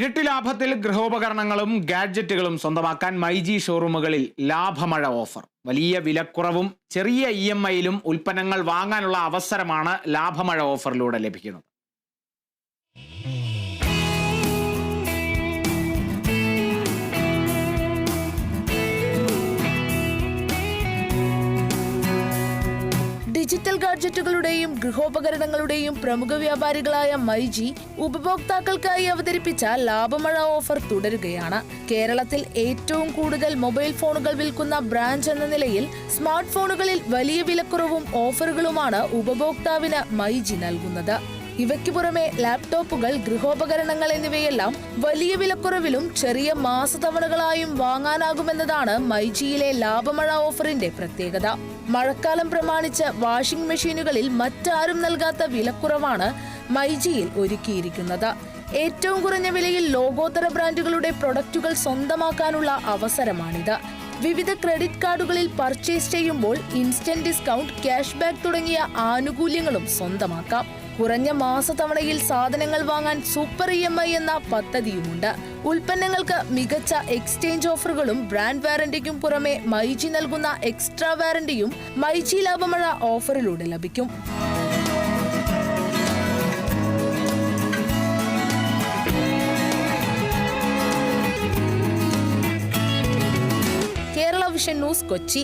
ഇരട്ടി ലാഭത്തിൽ ഗൃഹോപകരണങ്ങളും ഗാഡ്ജറ്റുകളും സ്വന്തമാക്കാൻ മൈജി ഷോറൂമുകളിൽ ലാഭമഴ ഓഫർ. വലിയ വിലക്കുറവും ചെറിയ ഇ എം ഐയിലും ഉൽപ്പന്നങ്ങൾ വാങ്ങാനുള്ള അവസരമാണ് ലാഭമഴ ഓഫറിലൂടെ ലഭിക്കുന്നത്. ഡിജിറ്റൽ ഗാഡ്ജറ്റുകളുടെയും ഗൃഹോപകരണങ്ങളുടെയും പ്രമുഖ വ്യാപാരികളായ മൈജി ഉപഭോക്താക്കൾക്കായി അവതരിപ്പിച്ച ലാഭമഴ ഓഫർ തുടരുകയാണ്. കേരളത്തിൽ ഏറ്റവും കൂടുതൽ മൊബൈൽ ഫോണുകൾ വിൽക്കുന്ന ബ്രാഞ്ച് എന്ന നിലയിൽ സ്മാർട്ട് ഫോണുകളിൽ വലിയ വിലക്കുറവും ഓഫറുകളുമാണ് ഉപഭോക്താവിന് മൈജി നൽകുന്നത്. ഇവയ്ക്കു പുറമെ ലാപ്ടോപ്പുകൾ ഗൃഹോപകരണങ്ങൾ എന്നിവയെല്ലാം വലിയ വിലക്കുറവിലും ചെറിയ മാസതവണകളായും വാങ്ങാനാകുമെന്നതാണ് മൈജിയിലെ ലാഭമഴ ഓഫറിന്റെ പ്രത്യേകത. മഴക്കാലം പ്രമാണിച്ച് വാഷിംഗ് മെഷീനുകളിൽ മറ്റാരും നൽകാത്ത വിലക്കുറവാണ് മൈജിയിൽ ഒരുക്കിയിരിക്കുന്നത്. ഏറ്റവും കുറഞ്ഞ വിലയിൽ ലോകോത്തര ബ്രാൻഡുകളുടെ പ്രൊഡക്റ്റുകൾ സ്വന്തമാക്കാനുള്ള അവസരമാണിത്. വിവിധ ക്രെഡിറ്റ് കാർഡുകളിൽ പർച്ചേസ് ചെയ്യുമ്പോൾ ഇൻസ്റ്റന്റ് ഡിസ്കൗണ്ട് ക്യാഷ് ബാക്ക് തുടങ്ങിയ ആനുകൂല്യങ്ങളും സ്വന്തമാക്കാം. കുറഞ്ഞ മാസത്തവണയിൽ സാധനങ്ങൾ വാങ്ങാൻ സൂപ്പർ ഇ എം ഐ എന്ന പദ്ധതിയുമുണ്ട്. ഉൽപ്പന്നങ്ങൾക്ക് മികച്ച എക്സ്ചേഞ്ച് ഓഫറുകളും ബ്രാൻഡ് വാറന്റിക്കും പുറമെ മൈജി നൽകുന്ന എക്സ്ട്രാ വാറന്റിയും മൈജി ലാഭമഴ ഓഫറിലൂടെ ലഭിക്കും. Vision news Kochi